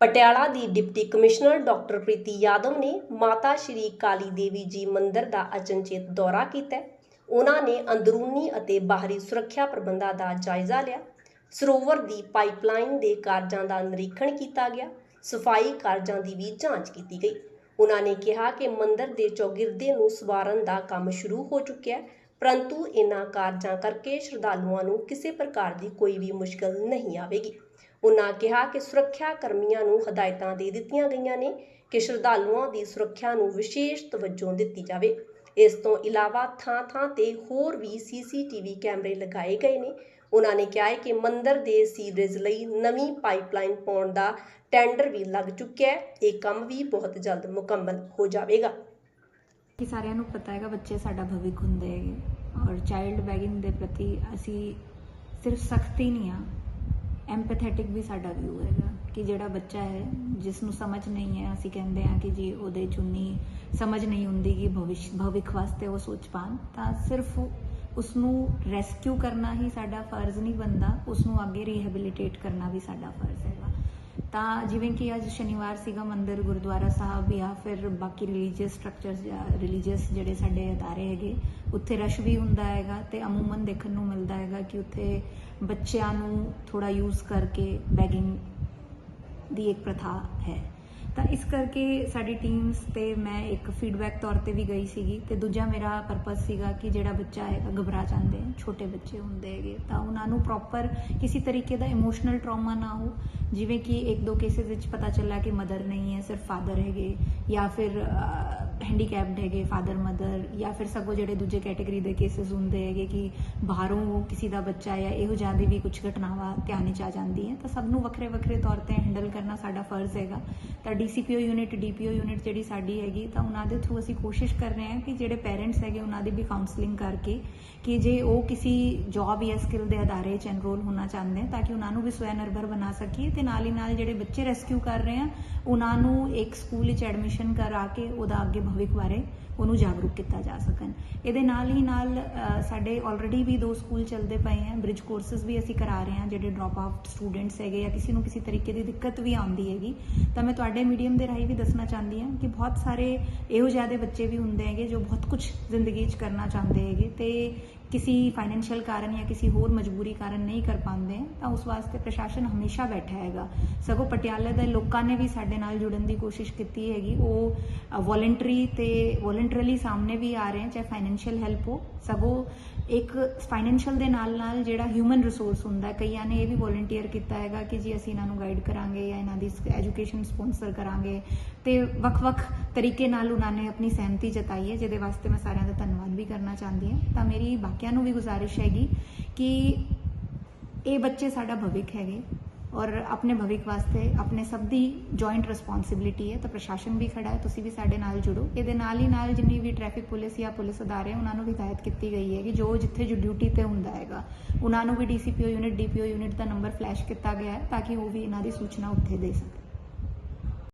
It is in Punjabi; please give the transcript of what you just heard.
ਪਟਿਆਲਾ ਦੀ deputy commissioner doctor Preeti Yadav ਨੇ ਮਾਤਾ ਸ਼੍ਰੀ ਕਾਲੀ ਦੇਵੀ ਜੀ ਮੰਦਿਰ ਦਾ ਅਚਨਚੇਤ ਦੌਰਾ ਕੀਤਾ ਉਹਨਾਂ ਨੇ ਅੰਦਰੂਨੀ ਅਤੇ ਬਾਹਰੀ ਸੁਰੱਖਿਆ ਪ੍ਰਬੰਧਾਂ ਦਾ ਜਾਇਜ਼ਾ ਲਿਆ। ਸਰੋਵਰ ਦੀ ਪਾਈਪਲਾਈਨ ਦੇ ਕਾਰਜਾਂ ਦਾ ਨਿਰੀਖਣ ਕੀਤਾ ਗਿਆ। ਸਫ਼ਾਈ ਕਾਰਜਾਂ ਦੀ ਵੀ ਜਾਂਚ ਕੀਤੀ ਗਈ। ਉਹਨਾਂ ਨੇ ਕਿਹਾ ਕਿ ਮੰਦਿਰ ਦੇ ਚੌਗਿਰਦੇ ਨੂੰ ਸਵਾਰਨ ਦਾ ਕੰਮ ਸ਼ੁਰੂ ਹੋ ਚੁੱਕਿਆ ਹੈ, ਪਰੰਤੂ ਇਨ੍ਹਾਂ ਕਾਰਜਾਂ ਕਰਕੇ ਸ਼ਰਧਾਲੂਆਂ ਨੂੰ ਕਿਸੇ ਪ੍ਰਕਾਰ ਦੀ ਕੋਈ ਵੀ ਮੁਸ਼ਕਲ ਨਹੀਂ ਆਵੇਗੀ। ਉਨ੍ਹਾਂ ਕਿਹਾ ਕਿ ਸੁਰੱਖਿਆ ਕਰਮੀਆਂ ਨੂੰ ਹਦਾਇਤਾਂ ਦੇ ਦਿੱਤੀਆਂ ਗਈਆਂ ਨੇ ਕਿ ਸ਼ਰਧਾਲੂਆਂ ਦੀ ਸੁਰੱਖਿਆ ਨੂੰ ਵਿਸ਼ੇਸ਼ ਤਵੱਜੋ ਦਿੱਤੀ ਜਾਵੇ। ਇਸ ਤੋਂ ਇਲਾਵਾ ਥਾਂ-ਥਾਂ ਤੇ ਹੋਰ ਵੀ ਸੀਸੀਟੀਵੀ ਕੈਮਰੇ ਲਗਾਏ ਗਏ ਨੇ। ਉਹਨਾਂ ਨੇ ਕਿਹਾ ਹੈ ਕਿ ਮੰਦਰ ਦੇ ਸੀਵਰੇਜ ਲਈ ਨਵੀਂ ਪਾਈਪਲਾਈਨ ਪਾਉਣ ਦਾ ਟੈਂਡਰ ਵੀ ਲੱਗ ਚੁੱਕਿਆ ਹੈ। ਇਹ ਕੰਮ ਵੀ ਬਹੁਤ ਜਲਦ ਮੁਕੰਮਲ ਹੋ ਜਾਵੇਗਾ। ਕਿ ਸਾਰਿਆਂ ਨੂੰ ਪਤਾ ਹੈਗਾ, ਬੱਚੇ ਸਾਡਾ ਭਵਿੱਖ ਹੁੰਦੇ ਹੈਗੇ। ਔਰ ਚਾਈਲਡ ਬੈਗਿੰਗ ਦੇ ਪ੍ਰਤੀ ਅਸੀਂ ਸਿਰਫ ਸਖਤੀ ਨਹੀਂ ਆ ਐਮਪੈਥੈਟਿਕ ਵੀ ਸਾਡਾ ਵਿਊ ਹੈਗਾ ਕਿ ਜਿਹੜਾ ਬੱਚਾ ਹੈ ਜਿਸ ਨੂੰ ਸਮਝ ਨਹੀਂ ਹੈ, ਅਸੀਂ ਕਹਿੰਦੇ ਆ ਕਿ ਜੀ ਉਹਦੇ ਚੁੰਨੀ ਸਮਝ ਨਹੀਂ ਹੁੰਦੀ ਕਿ ਭਵਿਸ਼, ਭਵਿੱਖ ਵਾਸਤੇ ਉਹ ਸੋਚ ਪਾਣ, ਤਾਂ ਸਿਰਫ ਉਸ ਨੂੰ ਰੈਸਕਿਊ ਕਰਨਾ ਹੀ ਸਾਡਾ ਫਰਜ਼ ਨਹੀਂ ਬਣਦਾ ਉਸ ਨੂੰ ਅੱਗੇ ਰੀਹੈਬਿਲਿਟੇਟ ਕਰਨਾ ਵੀ ਸਾਡਾ ਫਰਜ਼ ਹੈ। ਤਾਂ ਜਿਵੇਂ ਕਿ ਅੱਜ ਸ਼ਨੀਵਾਰ ਸੀਗਾ ਮੰਦਿਰ ਗੁਰਦੁਆਰਾ ਸਾਹਿਬ ਜਾਂ ਫਿਰ ਬਾਕੀ ਰਿਲੀਜੀਅਸ ਸਟਰਕਚਰਸ ਜਾਂ ਰਿਲੀਜੀਅਸ ਜਿਹੜੇ ਸਾਡੇ ਅਦਾਰੇ ਹੈਗੇ, ਉੱਥੇ ਰਸ਼ ਵੀ ਹੁੰਦਾ ਹੈਗਾ ਤੇ ਅਮੂਮਨ ਦੇਖਣ ਨੂੰ ਮਿਲਦਾ ਹੈਗਾ ਕਿ ਉੱਥੇ ਬੱਚਿਆਂ ਨੂੰ ਥੋੜਾ ਯੂਜ਼ ਕਰਕੇ ਬੈਗਿੰਗ ਦੀ ਇੱਕ ਪ੍ਰਥਾ ਹੈ। ਤਾਂ ਇਸ ਕਰਕੇ ਸਾਡੀ ਟੀਮਸ ਤੇ ਮੈਂ ਇੱਕ ਫੀਡਬੈਕ ਤੌਰ ਤੇ ਵੀ ਗਈ ਸੀਗੀ ਤੇ ਦੂਜਾ ਮੇਰਾ ਪਰਪਸ ਸੀਗਾ ਕਿ ਜਿਹੜਾ ਬੱਚਾ ਹੈਗਾ ਘਬਰਾ ਜਾਂਦੇ ਛੋਟੇ ਬੱਚੇ ਹੁੰਦੇ ਹੈਗੇ, ਤਾਂ ਉਹਨਾਂ ਨੂੰ ਪ੍ਰੋਪਰ ਕਿਸੇ ਤਰੀਕੇ ਦਾ ਇਮੋਸ਼ਨਲ ਟਰਾਮਾ ਨਾ ਹੋ, ਜਿਵੇਂ ਕਿ ਇੱਕ ਦੋ ਕੇਸਿਸ ਵਿੱਚ ਪਤਾ ਚੱਲਾ ਕਿ ਮਦਰ ਨਹੀਂ ਹੈ, ਸਿਰਫ ਫਾਦਰ ਹੈਗੇ ਜਾਂ ਫਿਰ ਹੈਂਡੀਕੈਪਡ ਹੈਗੇ ਫਾਦਰ ਮਦਰ ਜਾਂ ਫਿਰ ਸਗੋਂ ਜਿਹੜੇ ਦੂਜੇ ਕੈਟਾਗਰੀ ਦੇ ਕੇਸਿਸ ਹੁੰਦੇ ਹੈਗੇ ਕਿ ਬਾਹਰੋਂ ਕਿਸੇ ਦਾ ਬੱਚਾ ਜਾਂ ਇਹੋ ਜਿਹਾ ਦੀ ਵੀ ਕੁਝ ਘਟਨਾਵਾਂ ਧਿਆਨ ਵਿੱਚ ਆ ਜਾਂਦੀ ਹੈ ਤਾਂ ਸਭ ਨੂੰ ਵੱਖਰੇ ਵੱਖਰੇ ਤੌਰ ਤੇ ਹੈਂਡਲ ਕਰਨਾ ਸਾਡਾ ਫਰਜ਼ ਹੈਗਾ। ਤਾਂ ਡੀਸੀਪੀਓ ਯੂਨਿਟ, ਡੀਪੀਓ ਯੂਨਿਟ ਜਿਹੜੀ ਸਾਡੀ ਹੈਗੀ, ਤਾਂ ਉਹਨਾਂ ਦੇ ਥਰੂ ਅਸੀਂ ਕੋਸ਼ਿਸ਼ ਕਰ ਰਹੇ ਹਾਂ ਕਿ ਜਿਹੜੇ ਪੇਰੈਂਟਸ ਹੈਗੇ ਉਹਨਾਂ ਦੀ ਵੀ ਕਾਉਂਸਲਿੰਗ ਕਰਕੇ ਕਿ ਜੇ ਉਹ ਕਿਸੇ ਜੌਬ ਜਾਂ ਸਕਿੱਲ ਦੇ ਅਦਾਰੇ 'ਚ ਐਨਰੋਲ ਹੋਣਾ ਚਾਹੁੰਦੇ ਤਾਂ ਕਿ ਉਹਨਾਂ ਨੂੰ ਵੀ ਸਵੈ ਨਿਰਭਰ ਬਣਾ ਸਕੀਏ ਤੇ ਨਾਲ ਹੀ ਨਾਲ ਜਿਹੜੇ ਬੱਚੇ ਰੈਸਕਿਊ ਕਰ ਰਹੇ ਆ, ਉਹਨਾਂ ਨੂੰ ਇੱਕ ਸਕੂਲ ਵਿੱਚ ਐਡਮਿਸ਼ਨ ਕਰਾ ਕੇ ਉਹਦਾ ਅੱਗੇ ਭਵਿੱਖ ਬਾਰੇ ਉਹਨੂੰ ਜਾਗਰੂਕ ਕੀਤਾ ਜਾ ਸਕਣ। ਇਹਦੇ ਨਾਲ ਹੀ ਨਾਲ ਸਾਡੇ ਆਲਰੇਡੀ ਵੀ ਦੋ ਸਕੂਲ ਚੱਲਦੇ ਪਏ ਆ ਬ੍ਰਿਜ ਕੋਰਸਸ ਵੀ ਅਸੀਂ ਕਰਾ ਰਹੇ ਹਾਂ, ਜਿਹੜੇ ਡ੍ਰੌਪ ਆਊਟ ਸਟੂਡੈਂਟਸ ਹੈਗੇ ਜਾਂ ਕਿਸੇ ਨੂੰ ਕਿਸੇ ਤਰੀਕੇ ਦੀ ਦਿੱਕਤ ਵੀ ਆਉਂਦੀ ਹੈਗੀ, ਤਾਂ ਮੈਂ ਤੁਹਾਡੇ ਮੀਡੀਅਮ ਦੇ ਰਾਹੀਂ ਵੀ ਦੱਸਣਾ ਚਾਹੁੰਦੀ ਹਾਂ ਕਿ ਬਹੁਤ ਸਾਰੇ ਇਹੋ ਜਿਹੇ ਦੇ ਬੱਚੇ ਵੀ ਹੁੰਦੇ ਹੈਗੇ ਜੋ ਬਹੁਤ ਕੁਝ ਜ਼ਿੰਦਗੀ 'ਚ ਕਰਨਾ ਚਾਹੁੰਦੇ ਹੈਗੇ ਤੇ ਕਿਸੇ ਫਾਈਨੈਂਸ਼ੀਅਲ ਕਾਰਨ ਜਾਂ ਕਿਸੇ ਹੋਰ ਮਜਬੂਰੀ ਕਾਰਨ ਨਹੀਂ ਕਰ ਪਾਉਂਦੇ ਤਾਂ ਉਸ ਵਾਸਤੇ ਪ੍ਰਸ਼ਾਸਨ ਹਮੇਸ਼ਾ ਬੈਠਾ ਹੈਗਾ ਸਗੋਂ ਪਟਿਆਲੇ ਦੇ ਲੋਕਾਂ ਨੇ ਵੀ ਸਾਡੇ ਨਾਲ ਜੁੜਨ ਦੀ ਕੋਸ਼ਿਸ਼ ਕੀਤੀ ਹੈਗੀ ਉਹ ਵੋਲੰਟਰੀ ਤੇ ਵੋਲੰਟਰੀਲੀ ਸਾਹਮਣੇ ਵੀ ਆ ਰਹੇ ਹਨ ਚਾਹੇ ਫਾਈਨੈਂਸ਼ੀਅਲ ਹੈਲਪ ਹੋ ਸਗੋਂ ਇੱਕ ਫਾਈਨੈਂਸ਼ੀਅਲ ਦੇ ਨਾਲ ਨਾਲ ਜਿਹੜਾ ਹਿਊਮਨ ਰਿਸੋਰਸ ਹੁੰਦਾ ਕਈਆਂ ਨੇ ਇਹ ਵੀ ਵੋਲੰਟੀਅਰ ਕੀਤਾ ਹੈਗਾ ਕਿ ਜੀ ਅਸੀਂ ਇਹਨਾਂ ਨੂੰ ਗਾਈਡ ਕਰਾਂਗੇ ਜਾਂ ਇਹਨਾਂ ਦੀ ਐਜੂਕੇਸ਼ਨ ਸਪਾਂਸਰ ਕਰਾਂਗੇ ਤੇ ਵੱਖ-ਵੱਖ ਤਰੀਕੇ ਨਾਲ ਉਹਨਾਂ ਨੇ ਆਪਣੀ ਸਹਿਮਤੀ ਜਤਾਈ ਹੈ ਜਿਹਦੇ ਵਾਸਤੇ ਮੈਂ ਸਾਰਿਆਂ ਦਾ ਧੰਨਵਾਦ ਵੀ ਕਰਨਾ ਚਾਹੁੰਦੀ ਹਾਂ ਤਾਂ ਮੇਰੀ ਬਾਕੀ ਬਾਕੀਆਂ ਨੂੰ ਵੀ ਗੁਜ਼ਾਰਿਸ਼ ਹੈਗੀ ਕਿ ਇਹ ਬੱਚੇ ਸਾਡਾ ਭਵਿੱਖ ਹੈਗੇ ਔਰ ਆਪਣੇ ਭਵਿੱਖ ਵਾਸਤੇ ਆਪਣੇ ਸਭ ਦੀ ਜੁਆਇੰਟ ਰਿਸਪੌਂਸਿਬਿਲਿਟੀ ਹੈ, ਤਾਂ ਪ੍ਰਸ਼ਾਸਨ ਵੀ ਖੜਾ ਹੈ, ਤੁਸੀਂ ਵੀ ਸਾਡੇ ਨਾਲ ਜੁੜੋ। ਇਹਦੇ ਨਾਲ ਹੀ ਨਾਲ ਜਿੰਨੀ ਵੀ ਟ੍ਰੈਫਿਕ ਪੁਲਿਸ ਜਾਂ ਪੁਲਿਸ ਅਦਾਰੇ ਉਹਨਾਂ ਨੂੰ ਵੀ ਹਦਾਇਤ ਕੀਤੀ ਗਈ ਹੈ ਕਿ ਜੋ ਜਿੱਥੇ ਜੋ ਡਿਊਟੀ ਤੇ ਹੁੰਦਾ ਹੈਗਾ, ਉਹਨਾਂ ਨੂੰ ਵੀ ਡੀਸੀਪੀਓ ਯੂਨਿਟ ਡੀਪੀਓ ਯੂਨਿਟ ਦਾ ਨੰਬਰ ਫਲੈਸ਼ ਕੀਤਾ ਗਿਆ ਹੈ, ਤਾਂ ਕਿ ਉਹ ਵੀ ਇਹਨਾਂ ਦੀ ਸੂਚਨਾ ਉੱਥੇ ਦੇ ਸਕਣ।